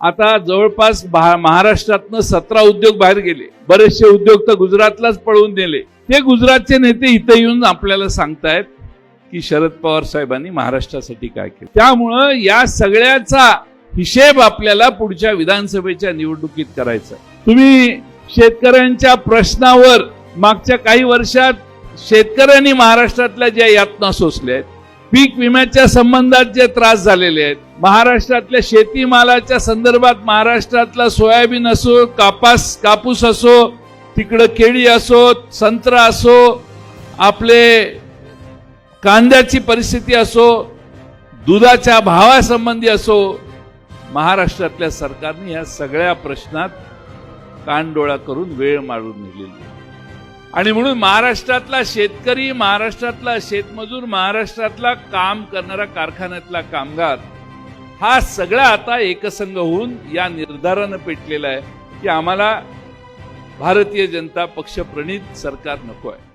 आता जवळपास महाराष्ट्रातनं सतरा उद्योग बाहेर गेले. बरेचसे उद्योग तर गुजरातलाच पळवून नेले. ते गुजरातचे नेते इथे येऊन आपल्याला सांगतायत की शरद पवार साहेबांनी महाराष्ट्रासाठी काय केलं. त्यामुळं या सगळ्याचा हिशेब आपल्याला पुढच्या विधानसभेच्या निवडणुकीत करायचा तुम्ही शेतकऱ्यांच्या प्रश्नावर मागच्या काही वर्षात शेतकऱ्यांनी महाराष्ट्रातल्या ज्या यातना सोसल्या आहेत पीक विम्याच्या संबंधात जे त्रास झालेले आहेत महाराष्ट्रातल्या शेतीमालाच्या संदर्भात महाराष्ट्रातला सोयाबीन असो कापास कापूस असो तिकडं केळी असो संत्रा असो आपले कांद्याची परिस्थिती असो दुधाच्या भावासंबंधी असो महाराष्ट्रातल्या सरकारने या सगळ्या प्रश्नात कानडोळा करून वेळ मारून नेलेली आहे. आणि म्हणून महाराष्ट्रातला शेतकरी महाराष्ट्रातला शेतमजूर महाराष्ट्रातला काम करणारा कारखान्यातला कामगार हा सगळा आता एकसंघ होऊन या निर्धारानं पेटलेला आहे की आम्हाला भारतीय जनता पक्ष प्रणित सरकार नको आहे